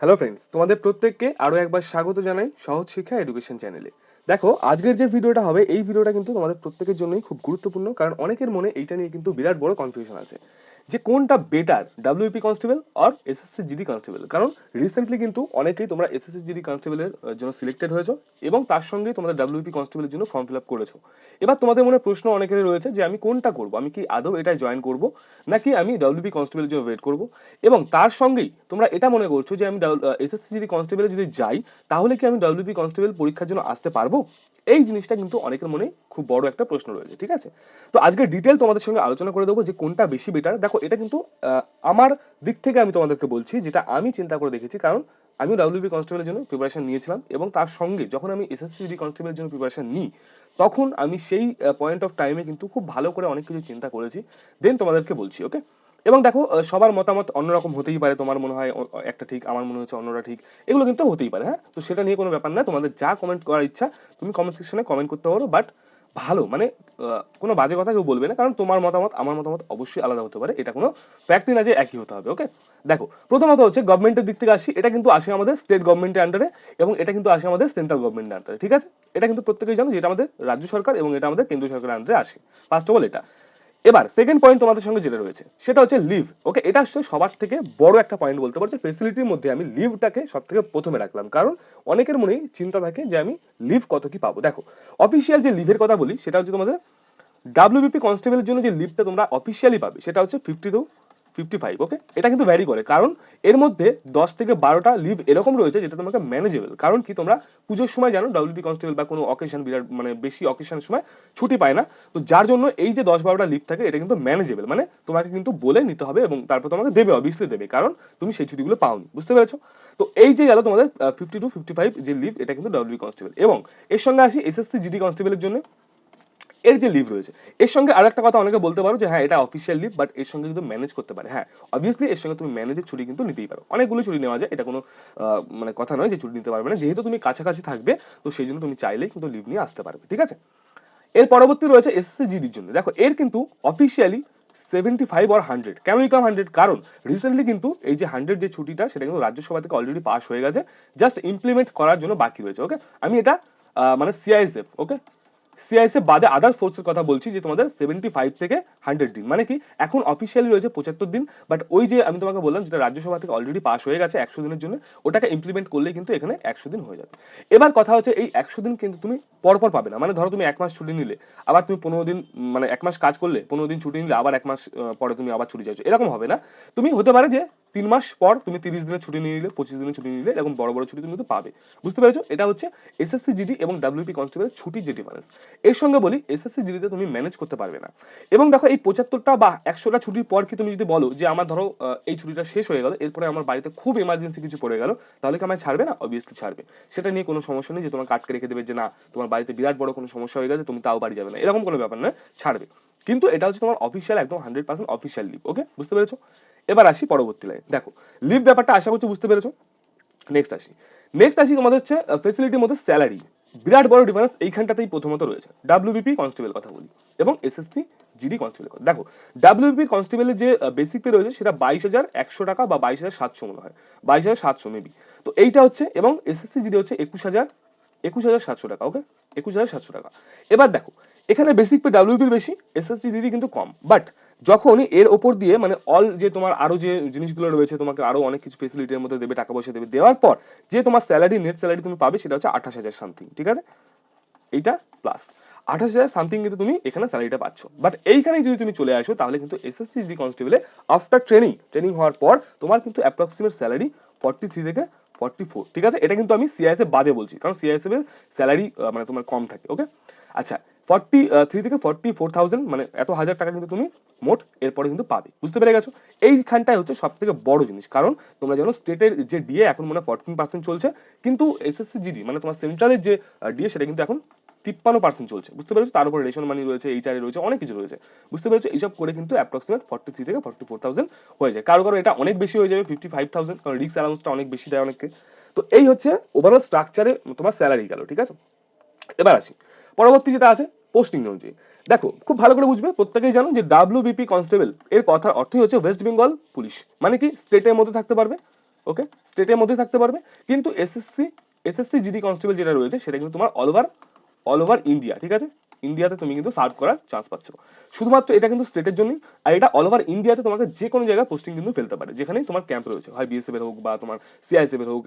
Hello friends তোমাদের প্রত্যেককে আরও একবার স্বাগত জানাই সহজ শিক্ষা এডুকেশন চ্যানেলে দেখো, আজকের যে ভিডিওটা হবে, এই ভিডিওটা কিন্তু তোমাদের প্রত্যেকের জন্যই খুব গুরুত্বপূর্ণ, কারণ অনেকের মনে এইটা নিয়ে কিন্তু বিরাট বড় কনফিউশন আছে। যে কোনটা বেটার ডাব্লিউপি কনস্টেবল আর এসএসসি জিডি কনস্টেবল কারণ রিসেন্টলি কিন্তু অনেকেই তোমরা এসএসসি জিডি কনস্টেবলের জন্য সিলেক্টেড হয়েছো এবং তার সঙ্গেই তোমাদের ডাব্লিউপি কনস্টেবলের জন্য ফর্ম ফিল আপ করেছ। এবার তোমাদের মনে প্রশ্ন অনেকেরই রয়েছে যে আমি কোনটা করব? আমি কি আদৌ এটাই জয়েন করব? নাকি আমি ডাব্লিউপি কনস্টেবলের জন্য ওয়েট করব? এবং তার সঙ্গেই তোমরা এটা মনে করছ যে আমি এসএসসি জিডি কনস্টেবলে যদি যাই, তাহলে কি আমি ডাব্লিউপি কনস্টেবল পরীক্ষার জন্য আসতে পারব? এই জিনিসটা কিন্তু অনেকের মনে খুব বড় একটা প্রশ্ন রয়েছে, ঠিক আছে? তো আজকে ডিটেল তোমাদের সঙ্গে আলোচনা করে দেবো যে কোনটা বেশি বেটার দেখো, এটা কিন্তু আমার দিক থেকে আমি তোমাদেরকে বলছি, যেটা আমি চিন্তা করে দেখেছি, কারণ আমিও ডাব্লিউবি কনস্টেবলের জন্য প্রিপারেশন নিয়েছিলাম এবং তার সঙ্গে যখন আমি এসএসসি কনস্টেবলের জন্য প্রিপারেশন নিই, তখন আমি সেই পয়েন্ট অফ টাইমে কিন্তু খুব ভালো করে অনেক কিছু চিন্তা করেছি। দেন তোমাদেরকে বলছি ওকে এবং দেখো সবার মতামত অন্যরকম হতেই পারে। তোমার মনে হয় একটা ঠিক, আমার মনে হচ্ছে অন্যরা ঠিক। এগুলো কিন্তু হতেই পারে হ্যাঁ? তো সেটা নিয়ে কোনো ব্যাপার না। তোমাদের যা কমেন্ট করার ইচ্ছা, তুমি কমেন্ট সেকশনে কমেন্ট করতে পারো। বাট ভালো মানে কোনো বাজে কথা কেউ বলবে না। কারণ তোমার মতামত, আমার মতামত অবশ্যই আলাদা হতে পারে। এটা কোনো ফ্যাক্টরি না যে একই হতে হবে ওকে দেখো, প্রথমত হচ্ছে গভর্নমেন্টের দিক থেকে আসি। এটা কিন্তু আসে আমাদের স্টেট গভর্নমেন্টের আন্ডারে এবং এটা কিন্তু আসে আমাদের সেন্ট্রাল গভর্নমেন্টের আন্ডারে ঠিক আছে? এটা কিন্তু প্রত্যেকেই জানো যে এটা আমাদের রাজ্য সরকার এবং এটা আমাদের কেন্দ্রীয় সরকারের আন্ডারে আসে। ফার্স্ট অফ অল এটা। এবার সেকেন্ড পয়েন্ট তোমাদের সঙ্গে যেটা রয়েছে, সেটা হচ্ছে লিভ ওকে এটা হচ্ছে সবার থেকে বড় একটা পয়েন্ট বলতে পারছি ফেসিলিটির মধ্যে আমি লিভটাকে সব থেকে প্রথমে রাখলাম। কারণ অনেকের মনেই চিন্তা থাকে যে, আমি লিভ কত কি পাবো? দেখো অফিসিয়াল যে লিভের কথা বলি, সেটা হচ্ছে তোমাদের ডাব্লিউবিপি কনস্টেবলের জন্য যে লিভটা তোমরা অফিসিয়ালি পাবে, সেটা হচ্ছে fifty two fifty five okay এটা কিন্তু ভ্যারি করে। কারণ এর মধ্যে দশ থেকে বারোটা লিভ এরকম রয়েছে যেটা তোমাকে ম্যানেজেবল কারণ কি তোমরা পুজোর সময় জানো ডাব্লিউপি কনস্টেবল বা কোনো অকেশন বিরাট মানে বেশি অকেশনের সময় ছুটি পায় না। তো যার জন্য এই যে দশ বারোটা লিভ থাকে, এটা কিন্তু ম্যানেজেবল মানে তোমাকে কিন্তু বলে নিতে হবে এবং তারপর তোমাকে দেবে অবভিয়াসলি দেবে। কারণ তুমি সেই ছুটিগুলো পাওনি, বুঝতে পেরেছ? তো এই যে গেল তোমাদের ফিফটি টু ফিফটি ফাইভ যে লিভ এটা কিন্তু ডাব্লিউপি কনস্টেবল এবং এর সঙ্গে আসি এসএসসি জিডি কনস্টেবলের জন্য। এর যে লিভ রয়েছে, এর সঙ্গে আর একটা কথা অনেকে বলতে পারো যে হ্যাঁ এটা অফিসিয়াল লিভ বাট এর সঙ্গে কিন্তু ম্যানেজ করতে পারে। হ্যাঁ অবভিয়াসলি এর সঙ্গে তুমি ম্যানেজের ছুটি কিন্তু নিতেই পারো। অনেকগুলো ছুটি নেওয়া যায়, এটা কোনো মানে কথা নয় যে ছুটি নিতে পারবে না। যেহেতু তুমি কাছাকাছি থাকবে, তো সেই জন্য তুমি চাইলেই কিন্তু লিভ নিয়ে আসতে পারবে, ঠিক আছে? এর পরবর্তী রয়েছে এসএসসি জিডির জন্য। দেখো, এর কিন্তু অফিসিয়ালি সেভেন্টি ফাইভ আর হান্ড্রেড কেন ইকাম হান্ড্রেড কারণ রিসেন্টলি কিন্তু এই যে হান্ড্রেড যে ছুটিটা, সেটা কিন্তু রাজ্যসভা থেকে অলরেডি পাস হয়ে গেছে। জাস্ট ইমপ্লিমেন্ট করার জন্য বাকি রয়েছে ওকে আমি এটা মানে সিআইএসএফ ওকে সিআইএসএফ বাদে আদার ফোর্সের কথা বলছি, যে তোমাদের সেভেন্টি ফাইভ থেকে হান্ড্রেড দিন। মানে কি, এখন অফিসিয়ালি রয়েছে পঁচাত্তর দিন বাট ওই যে আমি তোমাকে বললাম, যেটা রাজ্যসভা থেকে অলরেডি পাস হয়ে গেছে একশো দিনের জন্য, ওটাকে ইমপ্লিমেন্ট করলেই কিন্তু এখানে একশো দিন হয়ে যাবে। এবার কথা হচ্ছে, এই একশো দিন কিন্তু তুমি পরপর পাবে না। মানে ধরো তুমি এক মাস ছুটি নিলে, আবার তুমি পনেরো দিন মানে এক মাস কাজ করলে, পনেরো দিন ছুটি নিলে, আবার এক মাস পরে তুমি আবার ছুটি চাইছো। এরকম হবে না। তুমি হতে পারে যে তিন মাস পর তুমি তিরিশ দিনের ছুটি নিয়ে নিলে, পঁচিশ দিনের ছুটি নিয়ে নিলে, এরকম বড় বড় ছুটি তুমি কিন্তু পাবে। বুঝতে পেরেছ? এটা হচ্ছে এসএসসি জিডি এবং ডাব্লিউপি কনস্টেবলের ছুটির যে ডিফারেন্স এর সঙ্গে বলি এসএসসি জিডিতে তুমি ম্যানেজ করতে পারবে না। এবং দেখো, এই পঁচাত্তরটা বা একশোটা ছুটির পর কি তুমি যদি বলো যে আমার ধরো এই ছুটিটা শেষ হয়ে গেল, এরপরে আমার বাড়িতে খুব এমার্জেন্সি কিছু পড়ে গেল, তাহলে কি আমায় ছাড়বে না? অবভিয়াসলি ছাড়বে। সেটা নিয়ে কোনো সমস্যা নেই যে তোমার কাটকে রেখে দেবে যে না, তোমার বাড়িতে বিরাট বড় কোনো সমস্যা হয়ে গেছে, তুমি তাও বাড়ি যাবে না। এরকম কোনো ব্যাপার না ছাড়বে। কিন্তু এটা হচ্ছে তোমার অফিসিয়াল একদম hundred percent official leave okay বুঝতে পেরেছ? এবার আসি পরবর্তী লাইন দেখো লিভ ব্যাপারটা আশা করছি বুঝতে পেরেছ? নেক্সট আসি। নেক্সট আসি তোমাদের হচ্ছে ফেসিলিটির মধ্যে স্যালারি বিরাট বড় ডিফারেন্স এইখানটাতেই প্রথমত রয়েছে। ডাব্লিউবিপি কনস্টেবল কথা বলি এবং এসএসসি জিডি কনস্টেবল কথা। দেখো ডাব্লিউবিপি কনস্টেবলের যে বেসিক পে রয়েছে সেটা বাইশ হাজার একশো টাকা বা বাইশ হাজার সাতশো মনে হয়। বাইশ হাজার সাতশো মেবি তো এইটা হচ্ছে এবং এসএসসি জিডি হচ্ছে একুশ হাজার একুশ হাজার সাতশো টাকা ওকে একুশ হাজার সাতশো টাকা। এবার দেখো, এখানে বেসিক পে ডাব্লিউবির বেশি এসএসসি জিডি কিন্তু কম। বাট যখন এর ওপর দিয়ে মানে অল যে তোমার আরও যে জিনিসগুলো রয়েছে, তোমাকে আরও অনেক কিছু ফেসিলিটির মধ্যে দেবে, টাকা পয়সা দেবে, দেওয়ার পর যে তোমার স্যালারি নেট স্যালারি তুমি পাবে সেটা হচ্ছে আঠাশ হাজার সামথিং ঠিক আছে? এইটা প্লাস আঠাশ হাজার সামথিং কিন্তু তুমি এখানে স্যালারিটা পাচ্ছ। বাট এইখানে যদি তুমি চলে আসো, তাহলে কিন্তু এসএসসি জি কনস্টেবলে আফটার ট্রেনিং ট্রেনিং হওয়ার পর তোমার কিন্তু অ্যাপ্রক্সিমেট স্যালারি ফর্টি থ্রি থেকে ফর্টি ফোর ঠিক আছে? এটা কিন্তু আমি সিআইএসএফ বাদে বলছি, কারণ সিআইএসএফ এর স্যালারি মানে তোমার কম থাকে ওকে আচ্ছা ফর্টি থ্রি থেকে ফর্টি ফোর থাউজেন্ড মানে এত হাজার টাকা কিন্তু তুমি মোট এরপরে কিন্তু পাবে। বুঝতে পেরে গেছো? এইখানটাই হচ্ছে সব থেকে বড় জিনিস। কারণ তোমরা জানো স্টেটের যে ডিএ এখন মনে হয় ফোরটিন পার্সেন্ট চলছে, কিন্তু এসএসসি জিডি মানে তোমার সেন্ট্রালের যে ডিএ সেটা কিন্তু এখন তিপ্পান্ন পার্সেন্ট চলছে। বুঝতে পেরেছ? তার উপরে রেশন মানি রয়েছে এইচআরএ রয়েছে, অনেক কিছু রয়েছে। বুঝতে পেরেছ? এইসব করে কিন্তু অ্যাপ্রক্সিমেট ফর্টি থ্রি থেকে ফর্টি ফোর থাউজেন্ড হয়ে যায়। কারও কারও এটা অনেক বেশি হয়ে যাবে ফিফটি ফাইভ থাউজেন্ড কারণ রিক্স অ্যালাউন্সটা অনেক বেশি দেয় অনেককে। তো এই হচ্ছে ওভারঅল স্ট্রাকচারে তোমার স্যালারি গেল, ঠিক আছে? এবার আসি। পরবর্তী যেটা আছে পোস্টিং অনুযায়ী দেখো, খুব ভালো করে বুঝবে, প্রত্যেকেই জানো যে ডাব্লিউ বিপি কনস্টেবল এর কথার অর্থই হচ্ছে ওয়েস্ট বেঙ্গল পুলিশ মানে কি? স্টেটের মধ্যে থাকতে পারবে ওকে স্টেটের মধ্যে থাকতে পারবে, কিন্তু এসএসসি এসএসসি জিডি কনস্টেবল যেটা রয়েছে, সেটা কিন্তু তোমার all over all over India ঠিক আছে? ইন্ডিয়াতে তুমি কিন্তু সার্ভ করার চান্স পাচ্ছ। শুধুমাত্র এটা কিন্তু স্টেটের জন্যই, আর এটা অল ওভার ইন্ডিয়াতে তোমাকে যে কোনো জায়গায় পোস্টিং কিন্তু ফেলতে পারে। যেখানেই তোমার ক্যাম্প রয়েছে, হয় বিএসএফ এর হোক বা তোমার সিআইএসএফ এর হোক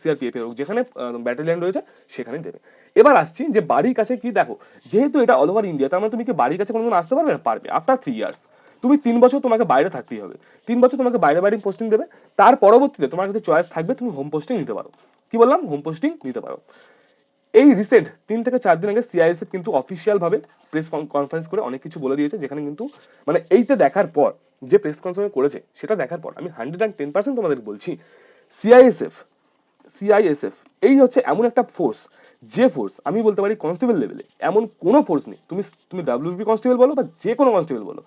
সিআরপিএফ এর হোক, যেখানে ব্যাটালিয়ান রয়েছে, সেখানেই দেবে। এবার আসছি যে বাড়ির কাছে কি দেখো, যেহেতু এটা অল ওভার ইন্ডিয়া তার মানে তুমি কি বাড়ির কাছে কোনোদিন আসতে পারবে? না পারবে। আফটার থ্রি ইয়ার্স তুমি তিন বছর তোমাকে বাইরে থাকতেই হবে। তিন বছর তোমাকে বাইরে বাইরে পোস্টিং দেবে। তার পরবর্তীতে তোমার কাছে চয়েস থাকবে, তুমি হোম পোস্টিং নিতে পারো। কি বললাম? হোম পোস্টিং নিতে পারো। এই রিসেন্ট তিন থেকে চার দিন আগে সিআইএসএফ কিন্তু অফিসিয়াল ভাবে প্রেস কনফারেন্স করে অনেক কিছু বলে দিয়েছে, যেখানে কিন্তু মানে এইটা দেখার পর যে প্রেস কনফারেন্স করেছে, সেটা দেখার পর আমি হান্ড্রেড অ্যান্ড টেন পার্সেন্ট তোমাদের বলছি সিআইএসএফ সিআইএসএফ এই হচ্ছে এমন একটা ফোর্স যে ফোর্স আমি বলতে পারি কনস্টেবল লেভেলে এমন কোনো ফোর্স নেই। তুমি তুমি ডাব্লিউবি কনস্টেবল বলো বা যে কোনো কনস্টেবল বলো,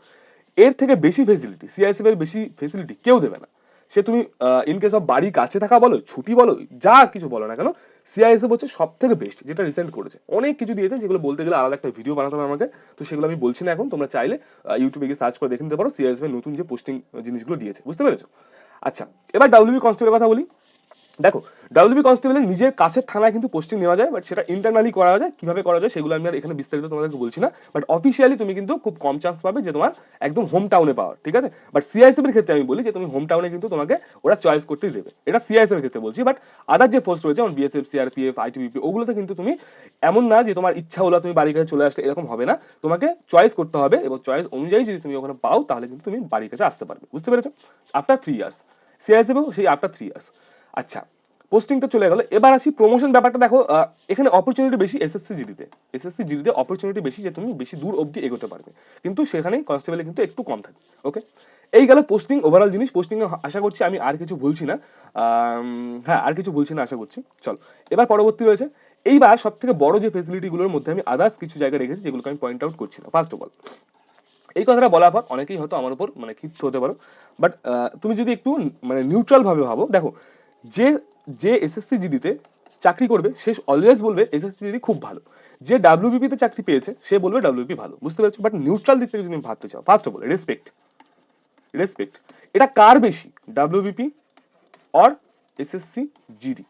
এর থেকে বেশি ফেসিলিটি সিআইএসএফ এর বেশি ফেসিলিটি কেউ দেবে না। সে তুমি ইন কেস অফ বাড়ির কাছে থাকা বলো, ছুটি বলো, যা কিছু বলো না কেন সিআইএসএফ হচ্ছে সব থেকে বেস্ট যেটা রিসেন্ট করেছে। অনেক কিছু দিয়েছে যেগুলো বলতে গেলে আলাদা একটা ভিডিও বানাতে হবে আমাকে, তো সেগুলো আমি বলছি না এখন, তোমরা চাইলে ইউটিউবে গিয়ে সার্চ করে দেখে নিতে পারো এর নতুন যে পোস্টিং জিনিসগুলো দিয়েছে, বুঝতে পেরেছ? আচ্ছা এবার ডাব্লিউবি কনস্টেবলের কথা বলি। দেখো ডাব্লিউবি কনস্টেবলের নিজের কাছের থানায় কিন্তু পোস্টিং নেওয়া যায় বাট সেটা ইন্টারনালি করা যায়, কীভাবে করা যায় সেগুলো আমি আর এখানে বিস্তারিত তোমাদেরকে বলছি না বাট অফিসিয়ালি তুমি কিন্তু খুব কম চান্স পাবে যে তোমার একদম হোম টাউনে পাওয়ার, ঠিক আছে? বাট এর ক্ষেত্রে আমি বলি যে তুমি হোম টাউনে কিন্তু তোমাকে ওরা চয়েস করতেই দেবে। এটা সিআইএসএফ এর ক্ষেত্রে বলছি বাট আদার যে পোস্ট রয়েছে, যেমন বিএসএফ সিআরপিএফ আইটিবিপি ওগুলোতে কিন্তু তুমি এমন না যে তোমার ইচ্ছা হলো তুমি বাড়ির কাছে চলে আসলে এরকম হবে না। তোমাকে চয়েস করতে হবে এবং চয়েস অনুযায়ী যদি তুমি ওখানে পাও, তাহলে কিন্তু তুমি বাড়ির কাছে আসতে পারবে। বুঝতে পেরেছ? আফটার থ্রি ইয়ার্স সিআইএসএফ সেই আফটার থ্রি ইয়ার্স আচ্ছা পোস্টিংটা চলে গেল। এবার আসি প্রমোশন ব্যাপারটা। দেখো এখানে অপরচুনিটি বেশি এসএসসি জিডিতে এসএসসি জিডিতে অপরচুনিটি বেশি যে তুমি বেশি দূর অবধি এগোতে পারবে। কিন্তু সেখানে কনস্টেবলে কিন্তু একটু কম থাকে ওকে এই গেল পোস্টিং ওভারঅল জিনিস। পোস্টিং আশা করছি আমি আর কিছু ভুলছি না। হ্যাঁ আর কিছু ভুলছি না, আশা করছি। চল, এবার পরবর্তী রয়েছে। এইবার সব থেকে বড় যে ফেসিলিটিগুলোর মধ্যে আমি আদার্স কিছু জায়গা রেখেছি, যেগুলোকে আমি পয়েন্ট আউট করছি না। ফার্স্ট অফ অল এই কথাটা বলার পর অনেকেই হয়তো আমার উপর মানে ক্ষিপ্ত হতে পারো। বাট তুমি যদি একটু মানে নিউট্রাল ভাবে ভাবো, দেখো যে যে এসএসসি জিডিতে চাকরি করবে সে অলওয়েজ বলবে এসএসসি জিডি খুব ভালো। যে ডাব্লিউবিপি তে চাকরি পেয়েছে সে বলবে ডাব্লিউপি ভালো। বুঝতে পারছ? বাট নিউট্রাল দিক থেকে যদি ভাবতে চাও first of all respect respect এটা কার বেশি ডাব্লিউবিপি অর এসএসসি জিডি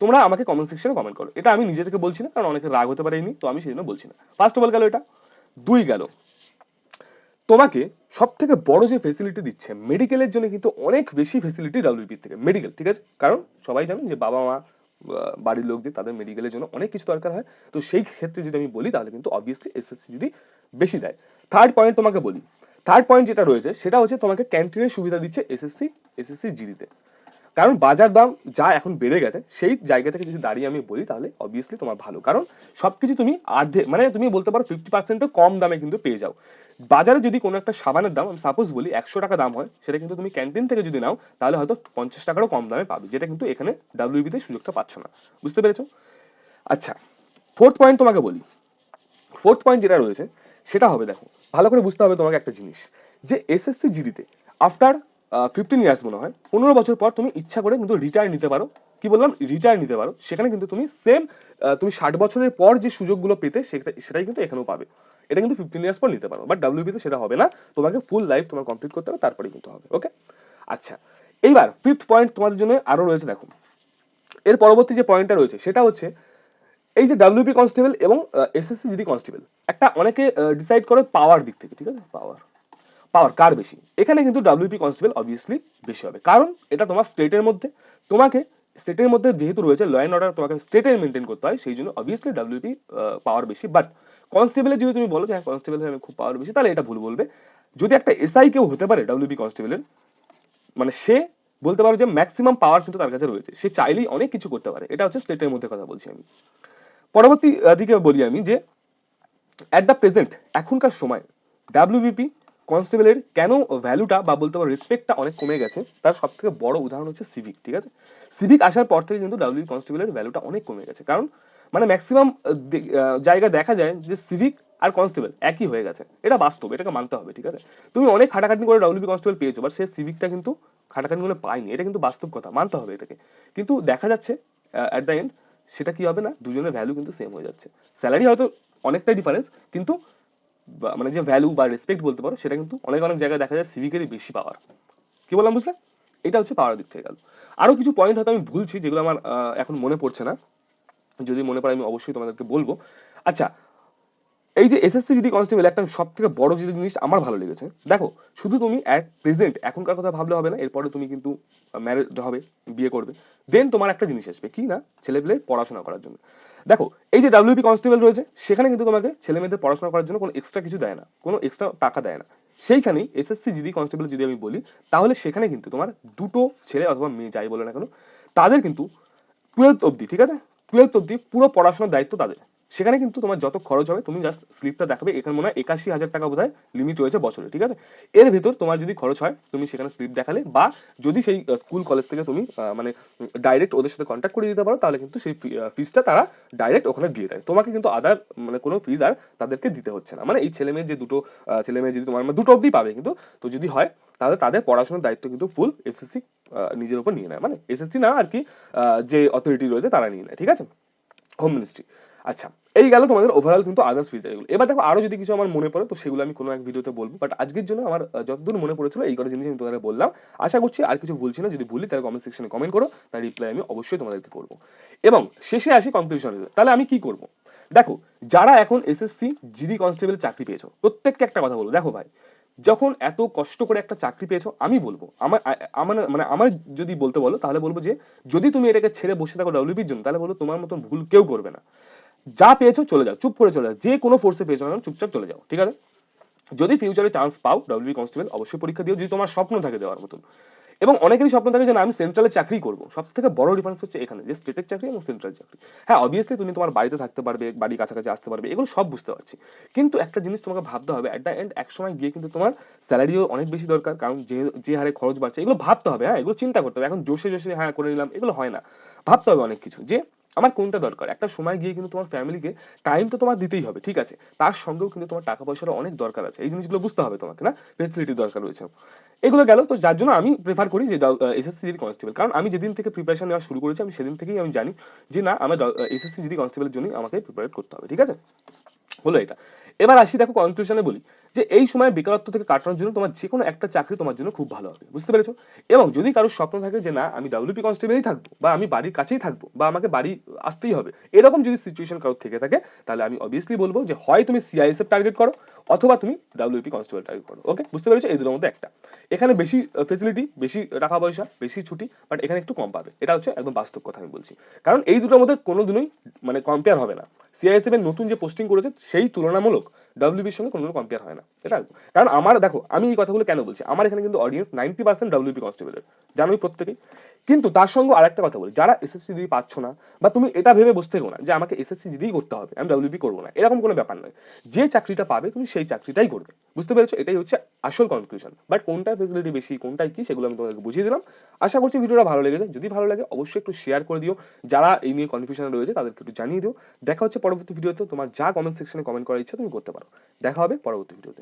তোমরা আমাকে কমেন্ট সেকশনে কমেন্ট করো। এটা আমি নিজে থেকে বলছি না কারণ অনেকে রাগ হতে পারে এই নিয়ে, তো আমি সেই জন্য বলছি না। ফার্স্ট অফ অল গেল এটা। দুই গেল। তোমাকে সব থেকে বড় যে ফেসিলিটি দিচ্ছে মেডিকেলের জন্য কিন্তু অনেক বেশি ফেসিলিটি ডাব্লিউপি থেকে। মেডিকেল ঠিক আছে? কারণ সবাই জানেন যে বাবা মা বাড়ির লোকদের তাদের মেডিকেলের জন্য অনেক কিছু দরকার হয়। তো সেই ক্ষেত্রে যদি আমি বলি, তাহলে কিন্তু অবভিয়াসলি এসএসসি যদি বেশি দেয়। থার্ড পয়েন্ট তোমাকে বলি। থার্ড পয়েন্ট যেটা রয়েছে, সেটা হচ্ছে তোমাকে ক্যান্টিনের সুবিধা দিচ্ছে এসএসসি এসএসসি জিডিতে কারণ বাজার দাম যা এখন বেড়ে গেছে, সেই জায়গা থেকে যদি দাঁড়িয়ে আমি বলি, তাহলে অবভিয়াসলি তোমার ভালো। কারণ সবকিছু তুমি আর্ধে মানে তুমি বলতে পারো ফিফটি পার্সেন্টও কম দামে কিন্তু পেয়ে যাও। বাজারে যদি কোনো একটা সাবানের দাম, আমি সাপোজ বলি একশো টাকা দাম হয়, সেটা কিন্তু তুমি ক্যান্টিন থেকে যদি নাও, তাহলে হয়তো পঞ্চাশ টাকারও কম দামে পাবে, যেটা কিন্তু এখানে ডাব্লিউবিতে সুযোগটা পাচ্ছ না। বুঝতে পেরেছ? আচ্ছা ফোর্থ পয়েন্ট তোমাকে বলি। ফোর্থ পয়েন্ট যেটা রয়েছে, সেটা হবে দেখো, ভালো করে বুঝতে হবে তোমাকে একটা জিনিস, যে S S after fifteen years মনে হয়, পনেরো বছর পর তুমি ইচ্ছা করে কিন্তু রিটায়ার নিতে পারো। কি বললাম? রিটায়ার নিতে পারো। সেখানে কিন্তু তুমি সেম তুমি ষাট বছরের পর যে সুযোগগুলো পেতে, সেটা, সেটাই কিন্তু এখানেও পাবে। এটা কিন্তু ফিফটিন ইয়ার্স পর নিতে পারো বাট ডাব্লিউবিতে সেটা হবে না। তোমাকে ফুল লাইফ তোমার কমপ্লিট করতে হবে তারপরে কিন্তু হবে ওকে আচ্ছা এইবার ফিফথ পয়েন্ট তোমাদের জন্য আরও রয়েছে, দেখো। এর পরবর্তী যে পয়েন্টটা রয়েছে, সেটা হচ্ছে এই যে ডাব্লিউপি কনস্টেবল এবং এসএসসি জিডি কনস্টেবল একটা অনেকে ডিসাইড করে পাওয়ার দিক থেকে, ঠিক আছে? পাওয়ার পাওয়ার কার বেশি? এখানে কিন্তু ডাব্লিউপি কনস্টেবল অবভিয়াসলি বেশি হবে। কারণ এটা তোমার স্টেটের মধ্যে। তোমাকে স্টেটের মধ্যে যেহেতু রয়েছে ল অ্যান্ড অর্ডার তোমাকে স্টেটের মেনটেন করতে হয়, সেই জন্য অবভিয়াসলি ডাব্লিউপি পাওয়ার বেশি বাট কনস্টেবলের যদি তুমি বলো যে হ্যাঁ কনস্টেবল আমি খুব পাওয়ার বেশি, তাহলে এটা ভুল বলবে। যদি একটা এসআই কেউ হতে পারে ডাব্লিউপি কনস্টেবলের মানে সে বলতে পারো যে ম্যাক্সিমাম পাওয়ার কিন্তু তার কাছে রয়েছে। সে চাইলেই অনেক কিছু করতে পারে। এটা হচ্ছে স্টেটের মধ্যে কথা বলছি আমি। পরবর্তী দিকে বলি আমি যে অ্যাট দ্য প্রেজেন্ট এখনকার সময় ডাব্লিউবিপি কনস্টেবলের কেন ভ্যালুটা বা বলতে পারো রেসপেক্টটা অনেক কমে গেছে, তার সব থেকে বড় উদাহরণ হচ্ছে সিভিক ঠিক আছে? সিভিক আসার পর থেকে কিন্তু ডাব্লিউ কনস্টেবলের ভ্যালুটা অনেক কমে গেছে। কারণ মানে ম্যাক্সিমাম জায়গা দেখা যায় যে সিভিক আর কনস্টেবল একই হয়ে গেছে। এটা বাস্তব, এটাকে মানতে হবে, ঠিক আছে? তুমি অনেক খাটাখাটনি করে ডাব্লিউবি কনস্টেবল পেয়েছ বাট সে সিভিকটা কিন্তু খাটাখাটনি করে পায়নি। এটা কিন্তু বাস্তব কথা, মানতে হবে এটাকে। কিন্তু দেখা যাচ্ছে অ্যাট দ্য এন্ড সেটা কি হবে না? দুজনের ভ্যালু কিন্তু সেম হয়ে যাচ্ছে। স্যালারি হয়তো অনেকটাই ডিফারেন্স কিন্তু মানে যে ভ্যালু বা রেসপেক্ট বলতে পারো, সেটা কিন্তু অনেক অনেক জায়গায় দেখা যায় সিভিকেরই বেশি পাওয়ার কি বললাম বুঝলে? এটা হচ্ছে পাওয়ার দিক থেকে গেল। আরও কিছু পয়েন্ট হয়তো আমি ভুলছি, যেগুলো আমার এখন মনে পড়ছে না। যদি মনে পড়ে আমি অবশ্যই তোমাদেরকে বলব। আচ্ছা এই যে এসএসসি জিডি কনস্টেবল একটা সব থেকে বড় যে জিনিস আমার ভালো লেগেছে, দেখো, শুধু তুমি অ্যাট প্রেজেন্ট এখনকার কথা ভাবলে হবে না, এরপরে তুমি কিন্তু ম্যারেজ হবে, বিয়ে করবে। দেন তোমার একটা জিনিস আসবে, কি না? ছেলে পেলে পড়াশোনা করার জন্য। দেখো, এই যে ডাব্লিউপি কনস্টেবল রয়েছে, সেখানে কিন্তু তোমাকে ছেলে মেয়েদের পড়াশোনা করার জন্য কোনো এক্সট্রা কিছু দেয় না, কোনো এক্সট্রা টাকা দেয় না। সেইখানেই এসএসসি জিডি কনস্টেবল যদি আমি বলি, তাহলে সেখানে কিন্তু তোমার দুটো ছেলে অথবা মেয়ে, যাই বলে না কেন, তাদের কিন্তু টুয়েলথ অবধি, ঠিক আছে? টুয়েলথ অবধি পুরো পড়াশোনার দায়িত্ব তাদের। সেখানে কিন্তু তোমার যত খরচ হবে, তুমি জাস্ট স্লিপটা দেখাবে, এখানে মনে হয় একাশি হাজার টাকা বোধহয় লিমিট রয়েছে বছরে, ঠিক আছে? এর ভেতর তোমার যদি খরচ হয়, তুমি সেখানে স্লিপ দেখালে, বা যদি সেই স্কুল কলেজ থেকে তুমি মানে ডাইরেক্ট ওদের সাথে কন্ট্যাক্ট করে দিতে পারো, তাহলে কিন্তু সেই ফিসটা তারা ডাইরেক্ট ওখানে দিয়ে দেয়। তোমাকে কিন্তু আদার মানে কোনো ফিজ আর তাদেরকে দিতে হচ্ছে না। মানে এই ছেলে মেয়ে যে দুটো ছেলে মেয়ে যদি তোমার মানে দুটো অবধি পাবে কিন্তু। তো যদি হয়, তাহলে তাদের পড়াশোনার দায়িত্ব কিন্তু ফুল এসএসসি নিজের উপর নিয়ে নেয়। মানে এসএসসি না আর কি যে অথরিটি রয়েছে তারা নিয়ে নেয়, ঠিক আছে? হোম মিনিস্ট্রি আচ্ছা এই গেল তোমাদের ওভারঅল কিন্তু আদার্স ফিচার এগুলো। এবার দেখো, আরও যদি কিছু আমার মনে পড়ে, তো সেগুলো আমি কোনো এক ভিডিওতে বলব। বাট আজকের জন্য আমার যতদূর মনে পড়েছিল, এই কটা জিনিস আমি তোমাদের বললাম। আশা করছি আর কিছু ভুলছি না, যদি ভুলি তাহলে কমেন্ট সেকশনে কমেন্ট করো তার রিপ্লাই আমি অবশ্যই তোমাদেরকে করব। এবং শেষে আসি কনক্লুশনে তাহলে আমি কি করব? দেখো, যারা এখন এসএসসি জিডি কনস্টেবল চাকরি পেয়েছ, প্রত্যেককে একটা কথা বলব দেখো ভাই যখন এত কষ্ট করে একটা চাকরি পেয়েছ, আমি বলব, আমার আমার মানে আমার যদি বলতে বলো, তাহলে বলব যে, যদি তুমি এটাকে ছেড়ে বসে থাকো ডাব্লিউপির জন্য, তাহলে বলব তোমার মতন ভুল কেউ করবে না। যা পেয়েছ চলে যাও, চুপ করে চলে যাও, যে কোনো ফোর্সে পেয়েছ না চুপচাপ চলে যাও, ঠিক আছে? যদি ফিউচারে চান্স পাও ডাব্লিউবি কনস্টেবল অবশ্যই পরীক্ষা দিও, যদি তোমার স্বপ্ন থাকে দেওয়ার মতন। এবং অনেকেরই স্বপ্ন থাকে যে, না, আমি সেন্ট্রালে চাকরি করব। সব থেকে বড় ডিফারেন্স হচ্ছে এখানে, যে স্টেটের চাকরি এবং সেন্ট্রাল চাকরি। হ্যাঁ অবভিয়াসলি তুমি তোমার বাড়িতে থাকতে পারবে বাড়ির কাছাকাছি আসতে পারবে, এগুলো সব বুঝতে পারছি। কিন্তু একটা জিনিস তোমাকে ভাবতে হবে অ্যাট দ্য এন্ড এক সময় গিয়ে কিন্তু তোমার স্যালারিও অনেক বেশি দরকার, কারণ যে যে হারে খরচ বাড়ছে, এগুলো ভাবতে হবে হ্যাঁ এগুলো চিন্তা করতে হবে। এখন জোশে জোশে হ্যাঁ করে নিলাম, এগুলো হয় না। ভাবতে হবে অনেক কিছু, যে আমার কোনটা দরকার? একটা সময় গিয়ে কিন্তু তোমার ফ্যামিলিকে টাইম তো তোমার দিতেই হবে, ঠিক আছে? তার সঙ্গেও কিন্তু তোমার টাকা পয়সার অনেক দরকার আছে। এই জিনিসগুলো বুঝতে হবে তোমাকে, না? ফেসিলিটি দরকার রয়েছে। এগুলো গেল, তো যার জন্য আমি প্রেফার করি যে এসএসসি জিডি কনস্টেবল কারণ আমি যেদিন থেকে প্রিপারেশন নেওয়া শুরু করেছি, আমি সেদিন থেকেই আমি জানি যে, না, আমার এসএসসি জিডি কনস্টেবলের জন্যই আমাকে প্রিপারেট করতে হবে, ঠিক আছে? হলো এটা। এবার আসি, দেখো কনক্লুশনে বলি। যে এই সময় বেকারত্ব থেকে কাটানোর জন্য তোমার যে কোনো একটা চাকরি তোমার জন্য খুব ভালো হবে, বুঝতে পেরেছ? এবং যদি কারোর স্বপ্ন থাকে যে না, আমি ডাব্লিউপি কনস্টেবলই থাকব বা আমি বাড়ির কাছেই থাকব বা আমাকে বাড়ি আসতেই হবে, এরকম যদি সিচুয়েশন কারোর থেকে থাকে, তাহলে আমি অবভিয়াসলি বলব যে হয় তুমি সিআইএসএফ টার্গেট করো অথবা তুমি ডাব্লিউপি কনস্টেবল টার্গেট করো ওকে বুঝতে পেরেছ? এই দুটোর মধ্যে একটা। এখানে বেশি ফেসিলিটি বেশি টাকা পয়সা, বেশি ছুটি বাট এখানে একটু কম পাবে। এটা হচ্ছে একদম বাস্তব কথা আমি বলছি। কারণ এই দুটোর মধ্যে কোনো দিনই মানে কম্পেয়ার হবে না। সিআইএসএফ এর নতুন যে পোস্টিং করেছে, সেই তুলনামূলক ডাব্লিউবির সঙ্গে কোনো কম্পেয়ার হয় না। এটা কারণ আমার, দেখো, আমি এই কথাগুলো কেন বলছি? আমার এখানে কিন্তু অডিয়েন্স নাইনটি পার্সেন্ট ডাব্লিউপি কনস্টেবলের জানোই প্রত্যেকেই। কিন্তু তার সঙ্গে আরেকটা কথা বলি, যারা এসএসসি দিদি পাচ্ছ না বা তুমি এটা ভেবে বসতে থেকো না যে আমাকে এসএসসি দিদিই করতে হবে, আমি ডাব্লিউপি করব না, এরকম কোনো ব্যাপার নয়। যে চাকরিটা পাবে তুমি সেই চাকরিটাই করবে। বুঝতে পেরেছ? এটাই হচ্ছে আসল কনক্লুশন বাট কোনটা ফেসিলিটি বেশি কোনটায় কি, সেগুলো আমি তোমাদেরকে বুঝিয়ে দিলাম। আশা করছি ভিডিওটা ভালো লেগেছে। যদি ভালো লাগে, অবশ্যই একটু শেয়ার করে দিও। যারা এই নিয়ে কনফিউশনে রয়েছে, তাদেরকে একটু জানিয়ে দিও। দেখা হচ্ছে পরবর্তী ভিডিওতে। তোমার যা কমেন্ট সেকশনে কমেন্ট করার ইচ্ছা, তুমি করতে পারো। দেখা হবে পরবর্তী ভিডিওতে।